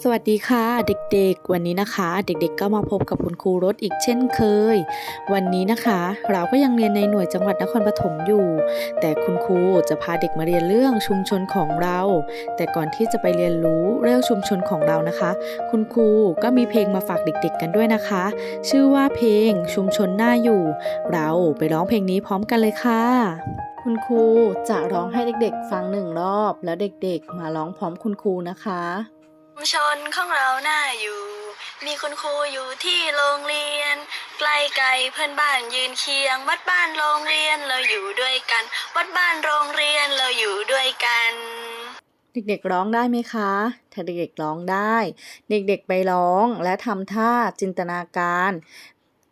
สวัสดีค่ะเด็กๆ วันนี้นะคะ เด็กๆก็มาพบกับคุณครูรถอีกเช่นเคย วันนี้นะคะ เราก็ยังเรียนในหน่วยจังหวัดนครปฐมอยู่ แต่คุณครูจะพาเด็กมาเรียนเรื่องชุมชนของเรา แต่ก่อนที่จะไปเรียนรู้เรื่องชุมชนของเรานะคะ คุณครูก็มีเพลงมาฝากเด็ก ๆ กันด้วยนะคะ ชื่อว่าเพลงชุมชนหน่าอยู่ เราไปร้องเพลงนี้พร้อมกันเลยค่ะ คุณครูจะร้องให้เด็กๆ ฟังหนึ่งรอบ แล้วเด็กๆ มาร้องพร้อมคุณครูนะคะ ชุมชนของเราน่าอยู่ มีคุณครูอยู่ที่โรงเรียน ใกล้ไกลเพื่อนบ้านยืนเคียง วัดบ้านโรงเรียนเราอยู่ด้วยกัน วัดบ้านโรงเรียนเราอยู่ด้วยกัน เด็กๆร้องได้ไหมคะ ถ้าเด็กๆร้องได้ เด็กๆไปร้องและทำท่าจินตนาการ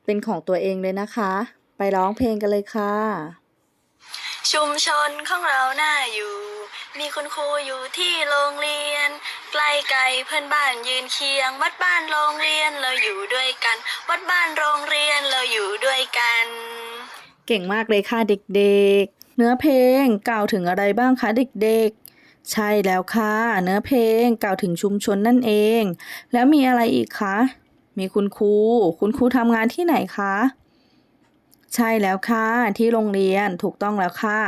เป็นของตัวเองเลยนะคะ ไปร้องเพลงกันเลยค่ะ ชุมชนของเราน่าอยู่ มีคุณครูอยู่ที่โรงเรียน ใกล้ไกลเพื่อนบ้านยืนเคียง วัดบ้านโรงเรียนเราอยู่ด้วยกัน วัดบ้านโรงเรียนเราอยู่ด้วยกัน เก่งมากเลยค่ะเด็กๆ เนื้อเพลงกล่าวถึงอะไรบ้างคะเด็กๆ ใช่แล้วค่ะ เนื้อเพลงกล่าวถึงชุมชนนั่นเอง แล้วมีอะไรอีกคะ มีคุณครู คุณครูทำงานที่ไหนคะ ใช่แล้วค่ะ ที่โรงเรียนถูกต้องแล้วค่ะ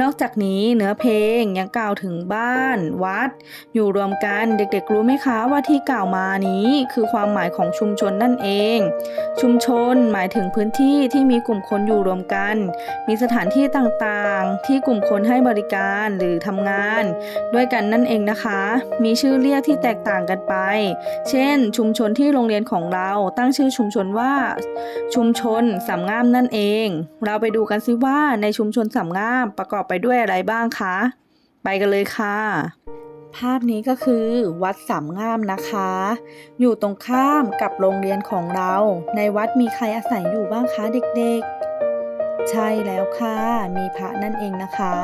นอกจากนี้เนื้อเพลงยังกล่าวถึงบ้าน วัด อยู่รวมกันเด็กๆรู้ไหมคะว่าที่กล่าวมานี้คือความหมายของชุมชนนั่นเอง ชุมชนหมายถึงพื้นที่ที่มีกลุ่มคนอยู่รวมกัน มีสถานที่ต่างๆ ที่กลุ่มคนให้บริการหรือทำงาน ด้วยกันนั่นเองนะคะ มีชื่อเรียกที่แตกต่างกันไป เช่น ชุมชนที่โรงเรียนของเราตั้งชื่อชุมชนว่า ชุมชนสามงามนั่นเองเราไปดูกันซิว่าในชุมชนสามงามประกอบไปด้วยอะไรบ้างคะ ไปกันเลยค่ะ ภาพนี้ก็คือวัดสามงามนะคะ อยู่ตรงข้ามกับโรงเรียนของเรา ในวัดมีใครอาศัยอยู่บ้างคะเด็กๆ ใช่แล้วค่ะ มีพระนั่นเองนะคะ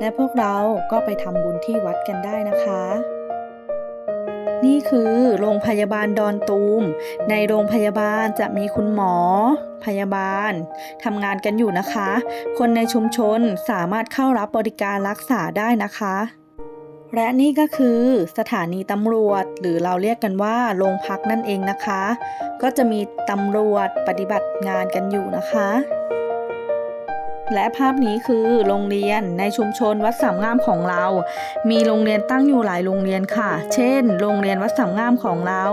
และพวกเราก็ไปทำบุญที่วัดกันได้นะคะ นี่คือโรงพยาบาลดอนตูม ในโรงพยาบาลจะมีคุณหมอ พยาบาลทำงานกันอยู่นะคะ คนในชุมชนสามารถเข้ารับบริการรักษาได้นะคะ และนี่ก็คือสถานีตำรวจ หรือเราเรียกกันว่าโรงพักนั่นเองนะคะ ก็จะมีตำรวจปฏิบัติงานกันอยู่นะคะ และภาพนี้คือโรงเรียนในชุมชนวัดสามงามของเรา มีโรงเรียนตั้งอยู่หลายโรงเรียนค่ะ เช่น โรงเรียนวัดสามงามของเรา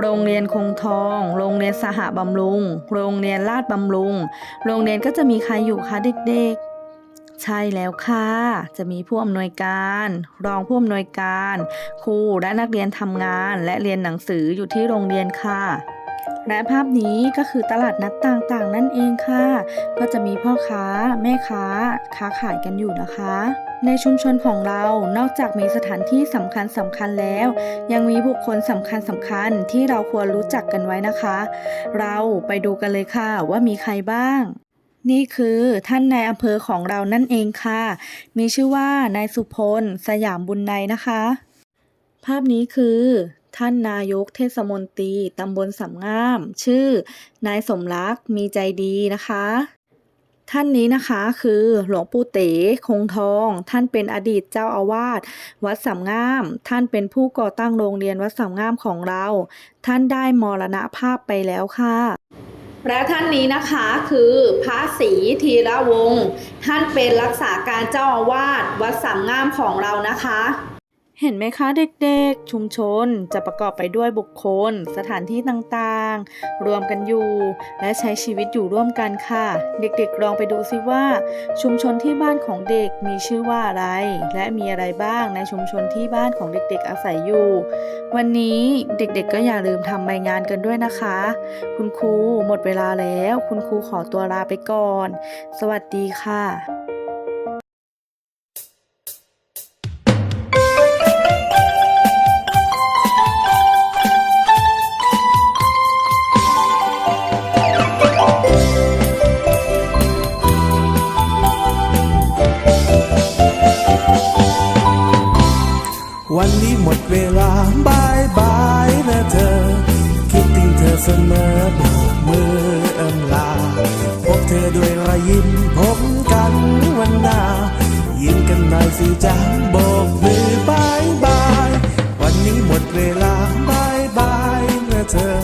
โรงเรียนคงทอง โรงเรียนสหบำรุง โรงเรียนลาดบำรุง โรงเรียนก็จะมีใครอยู่คะเด็กๆ ใช่แล้วค่ะ จะมีผู้อำนวยการ รองผู้อำนวยการ ครูและนักเรียนทำงาน และเรียนหนังสืออยู่ที่โรงเรียนค่ะ และภาพนี้ก็คือตลาดนัดต่างๆ นั่นเองค่ะ ก็จะมีพ่อค้า แม่ค้า ค้าขายกันอยู่นะคะ ในชุมชนของเรา นอกจากมีสถานที่สำคัญสำคัญแล้ว ยังมีบุคคลสำคัญสำคัญที่เราควรรู้จักกันไว้นะคะ เราไปดูกันเลยค่ะว่ามีใครบ้างนี่คือท่านนายอำเภอของเรานั่นเองค่ะ มีชื่อว่านายสุพล สยามบุญในนะคะ ภาพนี้คือ ท่านนายกเทศมนตรีตำบลสำงาม ชื่อ นายสมรักมีใจดีนะคะ ท่านนี้นะคะคือหลวงปู่เต๋คงทอง ท่านเป็นอดีตเจ้าอาวาสวัดสามงาม ท่านเป็นผู้ก่อตั้งโรงเรียนวัดสามงามของเรา ท่านได้มรณภาพไปแล้วค่ะและท่านนี้นะคะคือพระศรีธีระวงศ์ท่านเป็นรักษาการเจ้าอาวาสวัดสามงามของเรานะคะ เห็นไหมคะเด็กๆ ชุมชนจะประกอบไปด้วยบุคคล สถานที่ต่างๆ รวมกันอยู่ และใช้ชีวิตอยู่ร่วมกันค่ะ เด็กๆลองไปดูซิว่า ชุมชนที่บ้านของเด็กมีชื่อว่าอะไร และมีอะไรบ้างในชุมชนที่บ้านของเด็กๆ อาศัยอยู่ วันนี้เด็กๆ ก็อย่าลืมทำใบงานกันด้วยนะคะ คุณครูหมดเวลาแล้ว คุณครูขอตัวลาไปก่อน สวัสดีค่ะ วันนี้หมดเวลาบายบายนะเธอ คิดถึงเธอเสมอโบกมือเอิมลา พบเธอด้วยรอยยิ้มพบกันวันหน้า ยิ้มกันหน่อยสิจ้าโบกมือบายบาย วันนี้หมดเวลาบายบายนะเธอ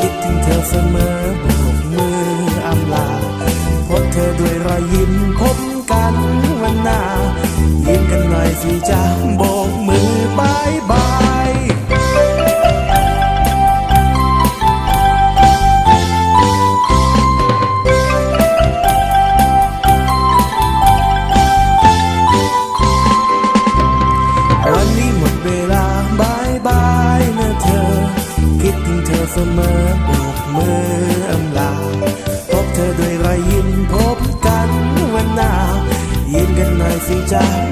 คิดถึงเธอเสมอโบกมืออำลา พบเธอด้วยรอยยิ้มพบกันวันหน้ายิ้มกันหน่อยสิจ้าโบ บ